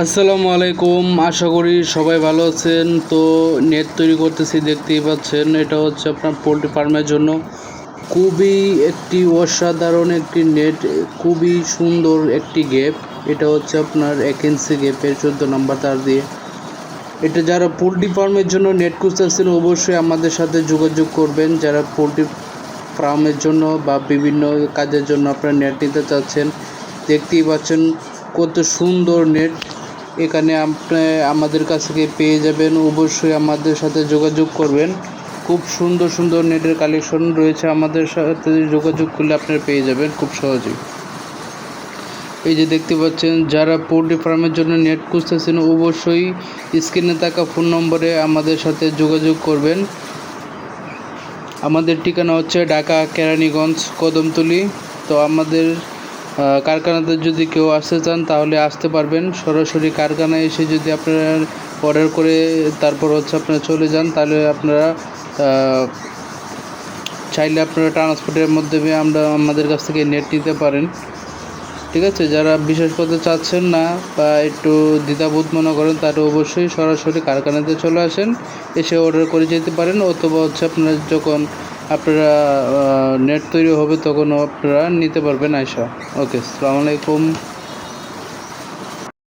আসসালামু আলাইকুম, আশা করি সবাই ভালো আছেন। তো নেট তৈরি করতেছি, দেখতেই পাচ্ছেন, এটা হচ্ছে আপনার পোলট্রি ফার্মের জন্য। খুবই একটি অসাধারণ একটি নেট খুবই সুন্দর একটি গেপ এটা হচ্ছে আপনার এক ইঞ্চি গেপের চোদ্দ নাম্বার তার দিয়ে। এটা যারা পোলট্রি ফার্মের জন্য নেট খুঁজতেছেন, অবশ্যই আমাদের সাথে যোগাযোগ করবেন। যারা পোলট্রি ফার্মের জন্য বা বিভিন্ন কাজের জন্য আপনারা নেট নিতে চাচ্ছেন, দেখতেই পাচ্ছেন কত সুন্দর নেট এখানে আপনি আমাদের কাছ থেকে পেয়ে যাবেন। অবশ্যই আমাদের সাথে যোগাযোগ করবেন। খুব সুন্দর সুন্দর নেটের কালেকশন রয়েছে আমাদের সাথে। যোগাযোগ করলে আপনারা পেয়ে যাবেন খুব সহজেই। এই যে দেখতে পাচ্ছেন, যারা পোলট্রি ফার্মের জন্য নেট খুঁজতেছেন, অবশ্যই স্ক্রিনে থাকা ফোন নম্বরে আমাদের সাথে যোগাযোগ করবেন। আমাদের ঠিকানা হচ্ছে ঢাকা কেরানীগঞ্জ, কদমতলি। তো আমাদের কারখানাতে যদি কেউ আসতে চান, তাহলে আসতে পারবেন। সরাসরি কারখানায় এসে যদি আপনারা অর্ডার করে তারপর হচ্ছে আপনারা চলে যান, তাহলে আপনারা চাইলে আপনারা ট্রান্সপোর্টের মাধ্যমে আমরা আমাদের কাছ থেকে নেট নিতে পারেন। ঠিক আছে? যারা বিশেষ করতে চাচ্ছেন না বা একটু দ্বিধাবোধ মনে করেন, তারা অবশ্যই সরাসরি কারখানাতে চলে আসেন, এসে অর্ডার করে যেতে পারেন, অথবা হচ্ছে আপনারা যখন আপনারা নেট তৈরি হবে তখন আপনারা নিতে পারবেন আয়সা ওকে সালামালাইকুম